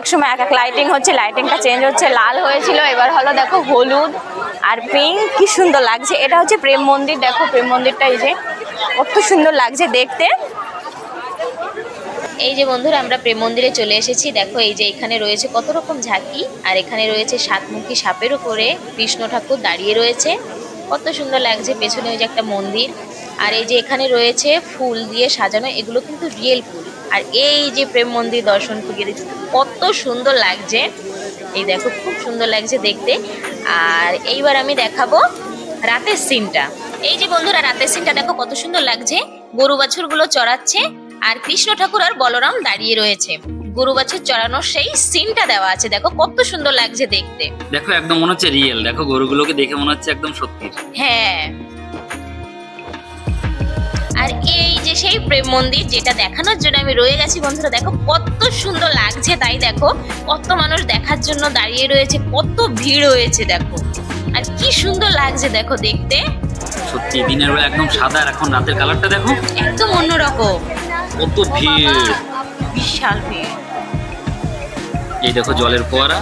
এক সময় এক এক লাইটিং হচ্ছে লাইটিংটা চেঞ্জ হচ্ছে, লাল হয়েছিল, এবার হলো দেখো হলুদ আর পিঙ্ক কি সুন্দর লাগছে। এটা হচ্ছে প্রেম মন্দির, দেখো প্রেম মন্দিরটা এই যে, কত সুন্দর লাগছে দেখতে। এই যে বন্ধুরা, আমরা প্রেম মন্দিরে চলে এসেছি। দেখো এই যে এখানে রয়েছে কত রকম ঝাঁকি, আর এখানে রয়েছে সাতমুখী সাপের উপরে কৃষ্ণ ঠাকুর দাঁড়িয়ে রয়েছে। কত সুন্দর লাগছে, পেছনে ওই যে একটা মন্দির। আর এই যে এখানে রয়েছে ফুল দিয়ে সাজানো, এগুলো কিন্তু রিয়েল ফুল। আর এই যে প্রেম মন্দির দর্শন দিচ্ছে কত সুন্দর লাগছে। এই দেখো খুব সুন্দর লাগছে দেখতে। আর এইবার আমি দেখাবো রাতের সিনটা। এই যে বন্ধুরা রাতের সিনটা দেখো কত সুন্দর লাগছে। গরু বাছুরগুলো চড়াচ্ছে আর কৃষ্ণ ঠাকুর আর বলরাম দাঁড়িয়ে রয়েছে। গরু বাছুর চড়ানোর সেই সিনটা দেওয়া আছে। দেখো কত সুন্দর লাগছে দেখতে। দেখো একদম মনে হচ্ছে রিয়েল দেখো গরুগুলোকে দেখে মনে হচ্ছে একদম সত্যি। হ্যাঁ। আর এই যে সেই প্রেম মন্দির যেটা দেখানোর জন্য আমি রয়ে গেছি বন্ধুরা দেখো কত সুন্দর লাগছে তাই দেখো। কত মানুষ দেখার জন্য দাঁড়িয়ে রয়েছে কত ভিড় হয়েছে দেখো। আর কি সুন্দর লাগছে দেখো দেখতে। সত্যি দিনের বেলা একদম সাদা আর এখন রাতের কালারটা দেখো। একদম অন্যরকম। কত ভিড়। বিশাল ভিড়। এই দেখো জলের ফোয়ারা।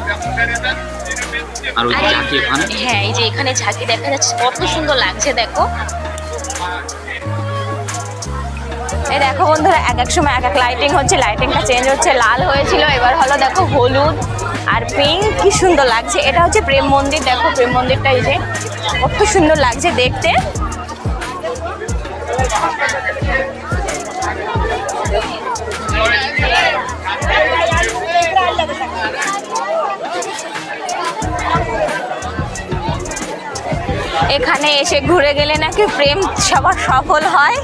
আর ওই ঝাঁকি ওখানে হ্যাঁ এই যে এখানে ঝাঁকি দেখা যাচ্ছে কত সুন্দর লাগছে দেখো। এই দেখো বন্ধুরা, এক এক সময় এক এক লাইটিং হচ্ছে লাইটিংটা চেঞ্জ হচ্ছে, লাল হয়েছিল, এবার হলো দেখো হলুদ আর পিঙ্ক কি সুন্দর লাগছে। এটা হচ্ছে প্রেম মন্দির, দেখো প্রেম মন্দিরটা এই যে, কত সুন্দর লাগছে দেখতে। এখানে এসে ঘুরে গেলে নাকি প্রেম সবার সফল হয়?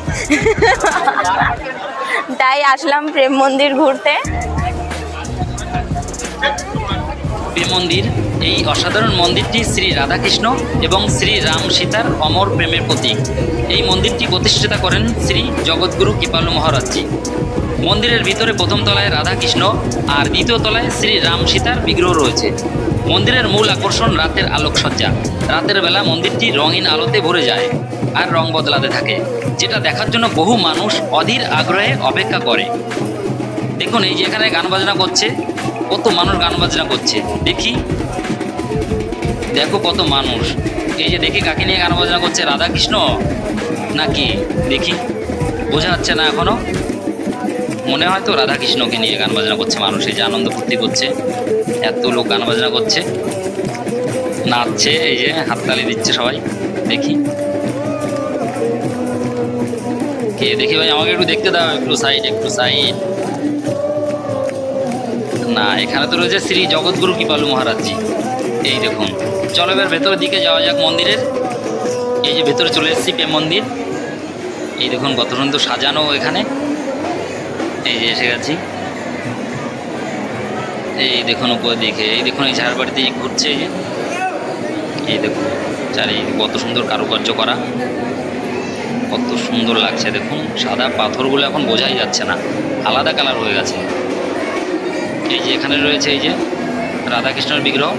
তাই আসলাম প্রেম মন্দির ঘুরতে। প্রেম মন্দির, এই অসাধারণ মন্দিরটি শ্রী রাধাকৃষ্ণ এবং শ্রী রাম সীতার অমর প্রেমের প্রতীক। এই মন্দিরটি প্রতিষ্ঠাতা করেন শ্রী জগৎগুরু কৃপালু মহারাজজি। মন্দিরের ভিতরে প্রথম তলায় রাধাকৃষ্ণ আর দ্বিতীয় তলায় শ্রী রাম সীতার বিগ্রহ রয়েছে। মন্দিরের মূল আকর্ষণ রাতের আলোকসজ্জা। রাতের বেলা মন্দিরটি রঙিন আলোতে ভরে যায় আর রং বদলাতে থাকে, যেটা দেখার জন্য বহু মানুষ অধীর আগ্রহে অপেক্ষা করে। দেখুন, এই যে এখানে গান বাজনা করছে, কত মানুষ গান বাজনা করছে। দেখি। দেখো কত মানুষ। এই যে দেখি কাকে নিয়ে গান বাজনা করছে রাধা কৃষ্ণ নাকি? দেখি। বোঝা যাচ্ছে না এখনও। মনে হয় তো রাধা কৃষ্ণকে নিয়ে গান বাজনা করছে, মানুষ এই যে আনন্দ ফুর্তি করছে, এত লোক গান বাজনা করছে, নাচছে, এই যে হাততালি দিচ্ছে সবাই, দেখি। কে দেখি ভাই, আমাকে একটু দেখতে দাও, একটু সাইড একটু সাইড না, এখানে তো রয়েছে শ্রী জগৎগুরু কৃপালু মহারাজজি। এই দেখুন, চলো এবার ভেতরের দিকে যাওয়া যাক মন্দিরের। এই যে ভেতরে চলে এসেছি প্রেম মন্দির। এই দেখুন কত সুন্দর সাজানো এখানে। এই যে এসে গেছি। এই দেখুন উপরে দিকে, এই দেখুন এই ঝাড়বাড়িতে ঘুরছে এই যে। এই দেখুন চারি কত সুন্দর কারুকার্য করা। কত সুন্দর লাগছে দেখুন, সাদা পাথরগুলো এখন বোঝাই যাচ্ছে না, আলাদা কালার হয়ে গেছে। এই যে এখানে রয়েছে এই যে রাধাকৃষ্ণের বিগ্রহ,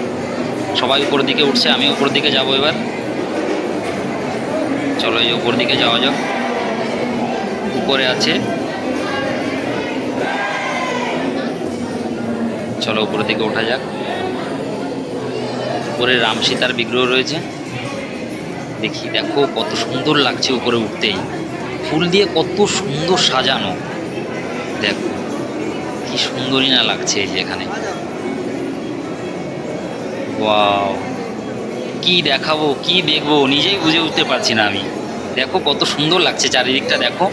সবাই উপর দিকে উঠছে, আমি উপর দিকে যাব এবার। চলো এই উপর দিকে যাওয়া যাক। উপরে আছে চলো উপরের দিকে ওঠা যাক। উপরে রাম সীতার বিগ্রহ রয়েছে। দেখি, দেখো কত সুন্দর লাগছে উপরে উঠতেই। ফুল দিয়ে কত সুন্দর সাজানো। দেখো, কি সুন্দরই না লাগছে এই যে এখানে। ওয়াও, কি দেখাবো, কি দেখব, নিজেই বুঝে উঠতে পারছি না আমি। দেখো কত সুন্দর লাগছে চারিদিকটা, দেখো।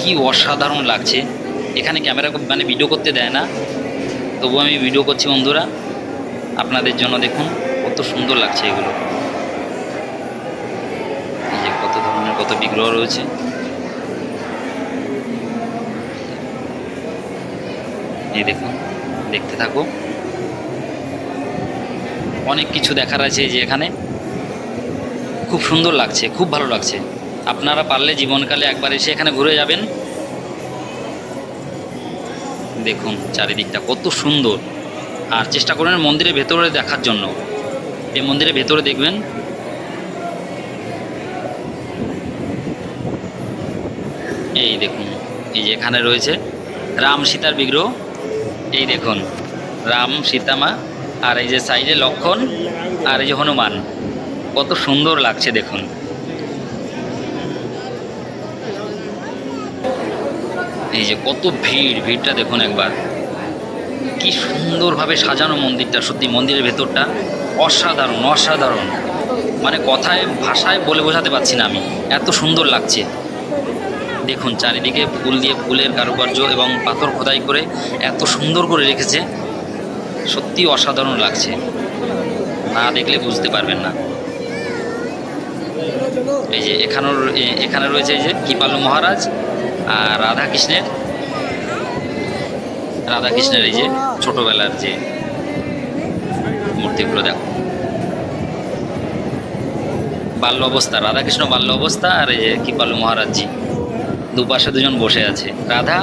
কি অসাধারণ লাগছে। এখানে ক্যামেরা মানে ভিডিও করতে দেয় না। তবু আমি ভিডিও করছি বন্ধুরা। আপনাদের জন্য দেখুন, কত সুন্দর লাগছে এগুলো। এই যে কত ধরনের, কত বিগ্রহ রয়েছে। এই দেখুন, দেখতে থাকো। অনেক কিছু দেখার আছে যে এখানে। খুব সুন্দর লাগছে, খুব ভালো লাগছে। আপনারা পারলে জীবনকালে একবার এসে এখানে ঘুরে যাবেন। দেখুন চারিদিকটা কত সুন্দর। আর চেষ্টা করবেন মন্দিরের ভেতরে দেখার জন্য। এই মন্দিরের ভেতরে দেখবেন এই দেখুন, এই যে এখানে রয়েছে রাম সীতার বিগ্রহ। এই দেখুন, রাম সীতামা আর এই যে সাইডে লক্ষণ, আর এই যে হনুমান। কত সুন্দর লাগছে দেখুন। এই যে কত ভিড়, ভিড়টা দেখুন একবার। কি সুন্দরভাবে সাজানো মন্দিরটা, সত্যি মন্দিরের ভেতরটা। অসাধারণ অসাধারণ। মানে কথায়, ভাষায় বলে বোঝাতে পারছি না আমি। এত সুন্দর লাগছে। দেখুন, চারিদিকে ফুল দিয়ে ফুলের কারুকার্য এবং পাথর খোদাই করে এত সুন্দর করে রেখেছে। সত্যি অসাধারণ লাগছে। না দেখলে বুঝতে পারবেন না। এই যে এখানেও এখানে রয়েছে এই যে কৃপালু মহারাজ। আর রাধাকৃষ্ণের রাধাকৃষ্ণের এই যে ছোটবেলার যে মূর্তিগুলো দেখো। বাল্য অবস্থা, রাধাকৃষ্ণ বাল্য অবস্থা আর এই যে কৃপালু মহারাজজি, দুপাশে দুজন বসে আছে, রাধা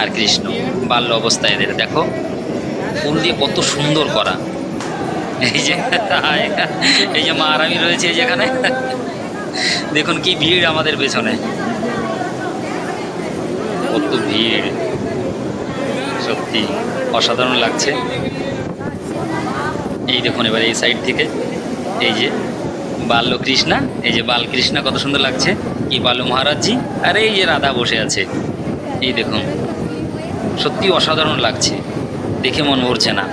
আর কৃষ্ণ, বাল্য অবস্থা এদের। দেখো, ফুল দিয়ে কত সুন্দর করা। এই যে এই যে মা আরামি রয়েছে এই যেখানে। দেখুন কি ভিড় আমাদের পেছনে। কত ভিড়। সত্যি অসাধারণ লাগছে। এই দেখুন এবার এই সাইড থেকে, এই যে বাল্য কৃষ্ণা এই যে বালকৃষ্ণা কত সুন্দর লাগছে। কি বাল্য মহারাজজি? আর এই যে রাধা বসে আছে। এই দেখুন, সত্যি অসাধারণ লাগছে। দেখে মন ভরছে না।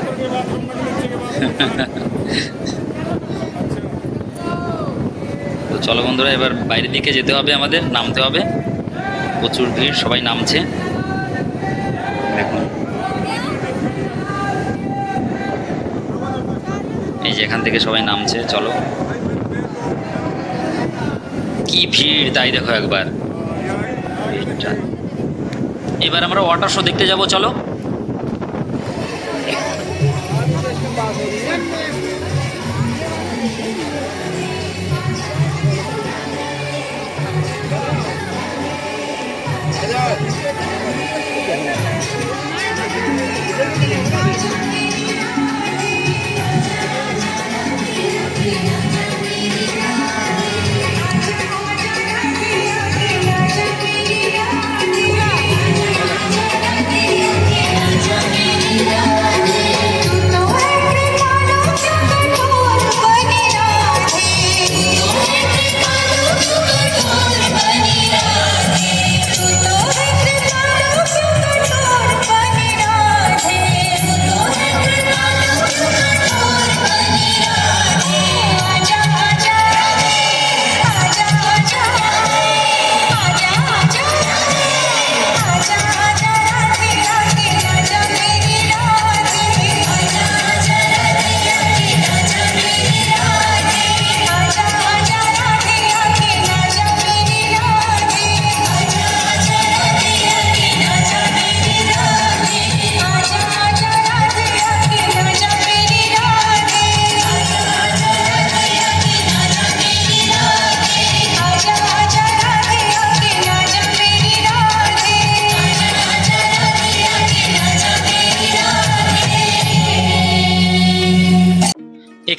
তো চলো বন্ধুরা, এবার বাইরের দিকে যেতে হবে আমাদের, নামতে হবে। প্রচুর ভিড়, সবাই নামছে। দেখুন। এই যে এখান থেকে সবাই নামছে, চলো। কি ভিড়, তাই দেখো একবার। এবার আমরা ওয়াটার শো দেখতে যাব, চলো।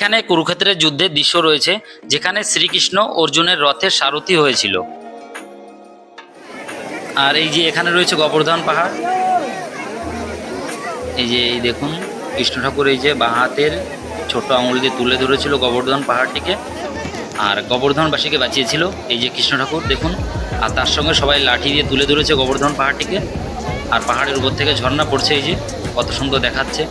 এখানে কুরুক্ষেত্রের যুদ্ধের দৃশ্য রয়েছে, যেখানে শ্রীকৃষ্ণ অর্জুনের রথের সারথি হয়েছিল। আর এই যে এখানে রয়েছে গোবর্ধন পাহাড়, এই যে এই দেখুন, কৃষ্ণ ঠাকুর এই যে বাঁ হাতের ছোট আঙুল দিয়ে তুলে ধরেছিল গোবর্ধন পাহাড়টিকে, আর গোবর্ধনবাসীকে বাঁচিয়েছিল এই যে কৃষ্ণ ঠাকুর, দেখুন, আর তার সঙ্গে সবাই লাঠি দিয়ে তুলে ধরেছে গোবর্ধন পাহাড়টিকে, আর পাহাড়ের উপর থেকে ঝর্ণা পড়ছে এই যে, কত সুন্দর দেখাচ্ছে।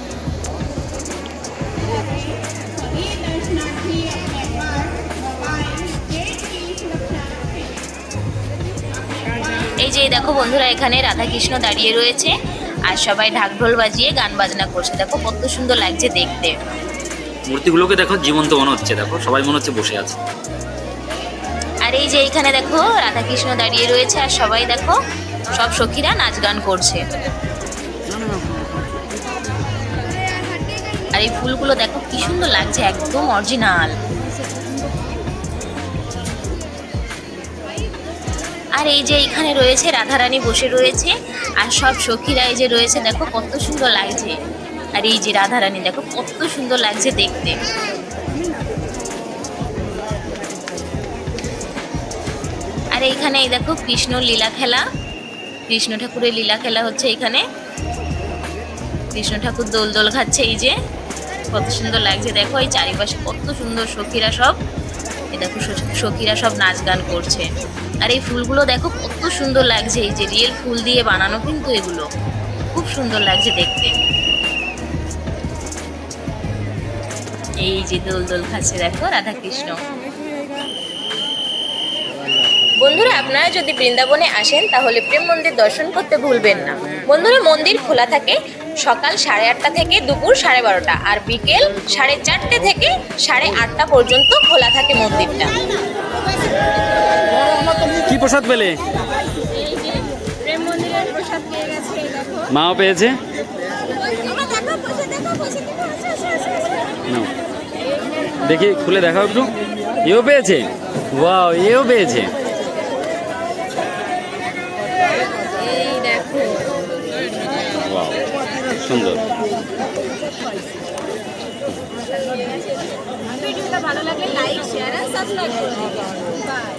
এই যে দেখো বন্ধুরা এখানে রাধাকৃষ্ণ দাঁড়িয়ে রয়েছে আর সবাই ঢাকঢোল বাজিয়ে গান বাজনা করছে। দেখো কত সুন্দর লাগছে দেখতে। মূর্তিগুলোকে দেখো জীবন্ত মনে হচ্ছে দেখো সবাই মনে হচ্ছে বসে আছে। আর এই যে এখানে দেখো রাধাকৃষ্ণ দাঁড়িয়ে রয়েছে আর সবাই দেখো সব সখীরা নাচ গান করছে। আর এই ফুলগুলো দেখো কি সুন্দর লাগছে একদম অরিজিনাল আর এই যে এখানে রয়েছে, রাধারানী বসে রয়েছে, আর সব সখীরা এই যে রয়েছে, দেখো কত সুন্দর লাগছে। আর এই যে রাধারানী, দেখো কত সুন্দর লাগছে দেখতে। আর এইখানে এই দেখো কৃষ্ণ লীলা খেলা। কৃষ্ণ ঠাকুরের লীলা খেলা হচ্ছে এখানে। কৃষ্ণ ঠাকুর দোল দোল খাচ্ছে এই যে। কত সুন্দর লাগছে, দেখো এই চারিপাশে কত সুন্দর সখীরা সব। দেখো সখীরা সব নাচ গান করছে। আর এই ফুলগুলো দেখো কত সুন্দর লাগছে, এই যে রিয়েল ফুল দিয়ে বানানো কিন্তু এগুলো। খুব সুন্দর লাগছে দেখতে। এই যে দোল দোল খাচ্ছে দেখো রাধা কৃষ্ণ বন্ধুরা, আপনারা যদি বৃন্দাবনে আসেন তাহলে প্রেম মন্দির দর্শন করতে ভুলবেন না। বন্ধুরা, মন্দির খোলা থাকে সকাল সাড়ে আটটা থেকে দুপুর সাড়ে বারোটা আর বিকেল সাড়ে চারটে থেকে সাড়ে আটটা পর্যন্ত খোলা থাকে মন্দিরটা। কি প্রসাদ পেলে? মাও পেয়েছে। দেখি, খুলে দেখাও একটু। এও পেয়েছে? ওয়াও এও পেয়েছে এই দেখো ওয়াও সুন্দর। ভিডিওটা ভালো লাগলে লাইক শেয়ার আর সাবস্ক্রাইব করুন। বাই